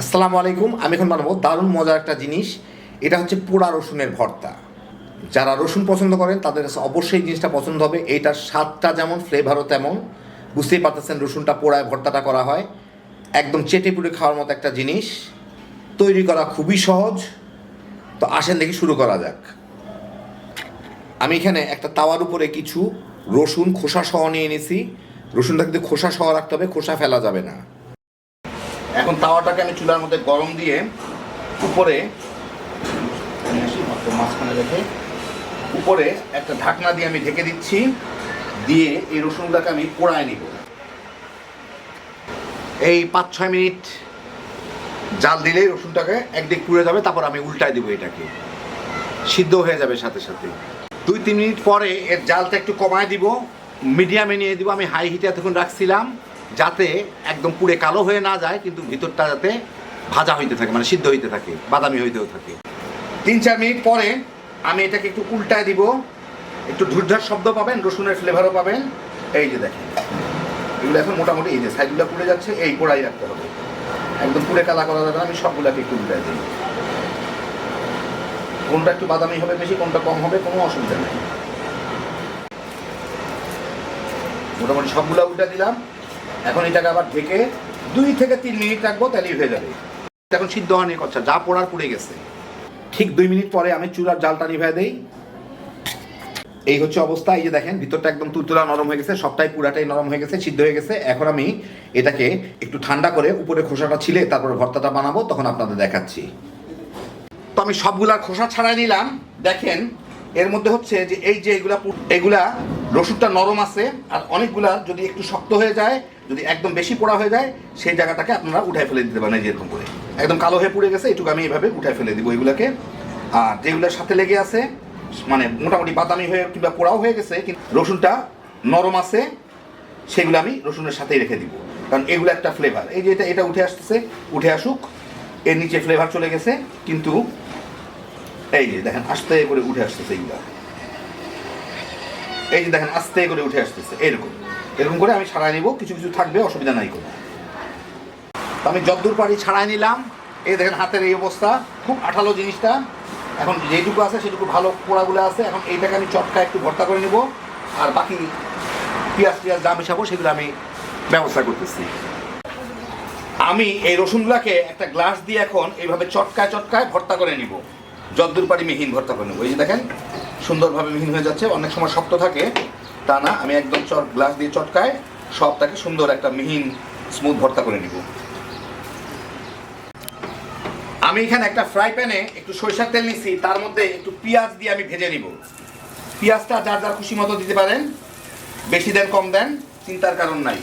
আসসালামু আলাইকুম, আমি এখন বানাবো দারুণ মজার একটা জিনিস। এটা হচ্ছে পোড়া রসুনের ভর্তা। যারা রসুন পছন্দ করেন, তাদের কাছে অবশ্যই জিনিসটা পছন্দ হবে। এইটার স্বাদটা যেমন, ফ্লেভারও তেমন। বুঝতেই পারতেছেন, রসুনটা পোড়ায় ভর্তাটা করা হয়। একদম চেটে পুড়ে খাওয়ার মতো একটা জিনিস। তৈরি করা খুবই সহজ। তো আসেন দেখি শুরু করা যাক। আমি এখানে একটা তাওয়ার উপরে কিছু রসুন খোসা সহ নিয়ে এনেছি। রসুনটা কিন্তু খোসা সহ রাখতে হবে, খোসা ফেলা যাবে না। এখন তাওয়াটাকে আমি চুলার মধ্যে গরম দিয়ে উপরে মাঝখানে রেখে। উপরে একটা ঢাকনা দিয়ে আমি ঢেকে দিচ্ছি, দিয়ে এই রসুনটাকে আমি পোড়ায় নিব। এই পাঁচ, ছয় মিনিট জাল দিলেই রসুনটাকে একদিক পুড়ে যাবে, তারপর আমি উল্টায় দিব এটাকে। সিদ্ধ হয়ে যাবে সাথে সাথে। দুই, তিন মিনিট পরে এর জালটা একটু কমায় দিব, মিডিয়ামে নিয়ে দিব। আমি হাই হিটে এতক্ষণ রাখছিলাম। যাতে একদম পুড়ে কালো হয়ে না যায়, কিন্তু ভিতরটা যাতে ভাজা হইতে থাকে মানে সিদ্ধ হইতে থাকে, বাদামি হইতেও থাকে। তিন চার মিনিট পরে আমি এটাকে একটু উল্টায় দিব। একটু ঝুরঝার শব্দ পাবেন, রসুনের ফ্লেভারও পাবেন। এই যে দেখেন, এগুলো এখন মোটামুটি এই যে সাইডগুলো পুড়ে যাচ্ছে, এই পোড়াই রাখতে হবে। একদম পুড়ে কালা করা যাবে আমি সবগুলোকে একটু উল্টায় দিই। কোনটা একটু বাদামি হবে বেশি, কোনটা কম হবে, কোনো অসুবিধা নেই। মোটামুটি সবগুলো উল্টা দিলাম। এখন এটাকে আবার ঢেকে দুই থেকে তিন মিনিট রাখব তাহলেই হয়ে যাবে। এখন সিদ্ধ হয়নি কথা, যা পোড়ার পুড়ে গেছে। ঠিক দুই মিনিট পরে আমি চুলার জালটা নিভাই দেই। এই হচ্ছে অবস্থা, এই যে দেখেন, ভিতরটা একদম তুলতুলা নরম হয়ে গেছে, সবটাই পুরাটাই নরম হয়ে গেছে, সিদ্ধ হয়ে গেছে। এখন আমি এটাকে একটু ঠান্ডা করে উপরে খোসাটা ছিলে, তারপরে ভর্তাটা বানাবো, তখন আপনাদের দেখাচ্ছি। তো আমি সবগুলার খোসা ছাড়াই নিলাম। দেখেন, এর মধ্যে হচ্ছে যে এই যে এগুলা এগুলা রসুনটা নরম আছে আর অনেকগুলা যদি একটু শক্ত হয়ে যায়, যদি একদম বেশি পোড়া হয়ে যায়, সেই জায়গাটাকে আপনারা উঠায় ফেলে দিতে পারেন, এই যে এরকম করে। একদম কালো হয়ে পুড়ে গেছে, এটুকু আমি এইভাবে উঠায় ফেলে দিব এগুলাকে আর যেগুলোর সাথে লেগে আছে মানে মোটামুটি বাদামি হয়ে কিংবা পোড়াও হয়ে গেছে, কিন্তু রসুনটা নরম আছে, সেগুলো আমি রসুনের সাথেই রেখে দিব। কারণ এগুলো একটা ফ্লেভার এই যে এটা এটা উঠে আসতেছে, উঠে আসুক, এর নিচে ফ্লেভার চলে গেছে, কিন্তু এই যে দেখেন, আস্তে করে উঠে আসতেছে এইগুলা। এই যে দেখেন, আস্তে করে উঠে আসতেছে, এরকম। এরকম করে আমি ছাড়াই নিব, কিছু কিছু থাকবে, অসুবিধা নাই কোনো। আমি যদ্দূর পারি ছাড়াই নিলাম। এই দেখেন, হাতের এই অবস্থা। খুব আঠালো জিনিসটা। এখন যেটুকু আছে, সেটুকু ভালো পোড়াগুলো আছে। এখন এইটাকে আমি চটকা একটু ভর্তা করে নিব। আর বাকি পেঁয়াজ টিয়াজ যা মিশাবো, সেগুলো আমি ব্যবস্থা করতেছি। আমি এই রসুনগুলাকে একটা গ্লাস দিয়ে এখন এইভাবে চটকায় চটকায় ভর্তা করে নিব। যদ্দূর পারি মিহিন ভর্তা করে নেব। এই যে দেখেন সুন্দরভাবে মিহিন হয়ে যাচ্ছে। অনেক সময় শক্ত থাকে। তা না, আমি একদম চট গ্লাস দিয়ে চটকায় সবটাকে সুন্দর একটা মিহিন স্মুথ ভর্তা করে নিব। আমি এখানে একটা ফ্রাই প্যানে একটু সরিষার তেল নিচ্ছি তার মধ্যে একটু পেঁয়াজ দিয়ে আমি ভেজে নিব। পেঁয়াজটা যার যার খুশি মতো দিতে পারেন। বেশি দেন, কম দেন, চিন্তার কারণ নাই।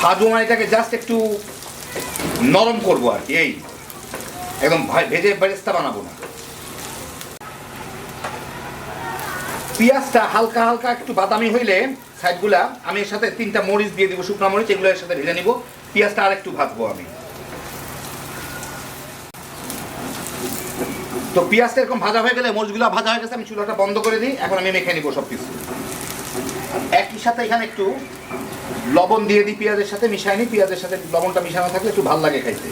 ভাজু মানে এটাকে জাস্ট একটু নরম করব আর কি, এই। একদম ভেজে বেরেস্তা বানাবো না। পেঁয়াজটা হালকা হালকা একটু বাদামি হইলে সাইডগুলা, আমি এর সাথে তিনটা মরিচ দিয়ে দিব, শুকনো মরিচ, এগুলো এর সাথে ভেজে নিব। পেঁয়াজটা আর একটু ভাজবো আমি। তো পেঁয়াজটা এরকম ভাজা হয়ে গেলে, মরিচগুলো ভাজা হয়ে গেছে, আমি চুলাটা বন্ধ করে দিই, এখন আমি মেখে নিব সব কিছু একই সাথে এখানে একটু লবণ দিয়ে দিই পেঁয়াজের সাথে, মিশাই নিই, পেঁয়াজের সাথে লবণটা মিশানো থাকলে একটু ভালো লাগে খাইতে।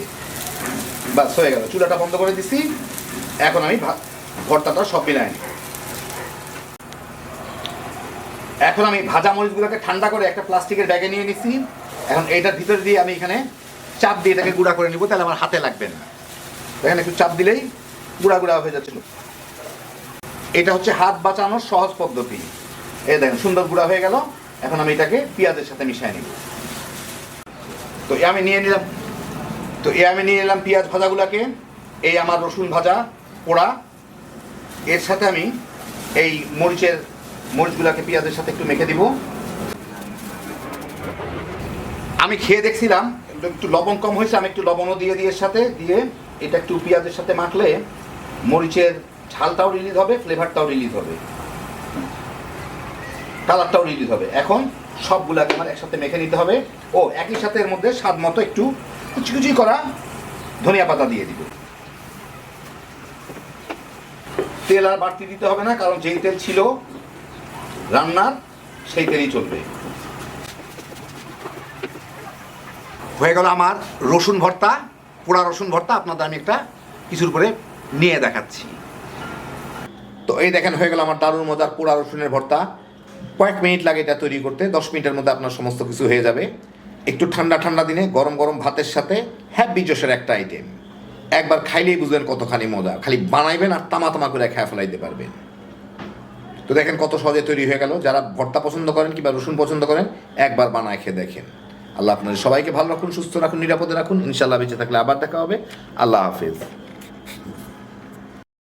বাস, হয়ে গেল, চুলাটা বন্ধ করে দিছি। এখন আমি ভর্তাটা সব মিলাই নিই এখন আমি ভাজা মরিচগুলোকে ঠান্ডা করে একটা প্লাস্টিকের ব্যাগে নিয়ে নিছি। এখন এইটার ভিতরে দিয়ে আমি এখানে চাপ দিয়ে এটাকে গুঁড়া করে নিব, তাহলে আমার হাতে লাগবে না। এখানে একটু চাপ দিলেই গুঁড়া গুঁড়া হয়ে যাচ্ছিল এটা হচ্ছে হাত বাঁচানোর সহজ পদ্ধতি। এই দেখেন, সুন্দর গুঁড়া হয়ে গেল। এখন আমি এটাকে পেঁয়াজের সাথে মিশিয়ে নিব। তো এ আমি নিয়ে নিলাম। তো এ আমি নিয়ে নিলাম পেঁয়াজ ভাজাগুলোকে। এই আমার রসুন ভাজা পোড়া। এর সাথে আমি এই মরিচের মরিচগুলোকে পেঁয়াজের সাথে একটু মেখে দিব। আমি খেয়ে দেখছিলাম, একটু লবণ কম হয়েছে, আমি একটু লবণও দিয়ে দিয়ে সাথে, দিয়ে এটা একটু পেঁয়াজের সাথে মাখলে মরিচের ঝালটাও রিলিজ হবে ফ্লেভারটাও রিলিজ হবে। কালারটাও রিলিজ হবে। এখন সবগুলাকে আমার একসাথে মেখে নিতে হবে। ও, একই সাথে এর মধ্যে স্বাদ মতো একটু কুচি কুচি করা ধনিয়া পাতা দিয়ে দিব। তেল আর বাড়তি দিতে হবে না, কারণ যেই তেল ছিল রান্নার সেই তেলই চলবে। হয়ে গেল আমার রসুন ভর্তা, পোড়া রসুন ভর্তা, আপনাদের আমি একটা কিছুর উপরে নিয়ে দেখাচ্ছি। তো এই দেখেন, হয়ে গেল আমার দারুণ মজার পোড়া রসুনের ভর্তা। কয়েক মিনিট লাগে এটা তৈরি করতে, দশ মিনিটের মধ্যে আপনার সমস্ত কিছু হয়ে যাবে। একটু ঠান্ডা ঠান্ডা দিনে গরম গরম ভাতের সাথে হ্যাপি জোশের একটা আইটেম একবার খাইলেই বুঝবেন কতখানি মজা, খালি বানাইবেন আর তামা তামা করে খেয়ে ফেলাইতে পারবেন। তো দেখেন কত সহজে তৈরি হয়ে গেল। যারা ভর্তা পছন্দ করেন কিংবা রসুন পছন্দ করেন, একবার বানায় খেয়ে দেখেন। আল্লাহ আপনাদের সবাইকে ভালো রাখুন, সুস্থ রাখুন, নিরাপদে রাখুন। ইনশাল্লাহ বেঁচে থাকলে আবার দেখা হবে। আল্লাহ হাফিজ।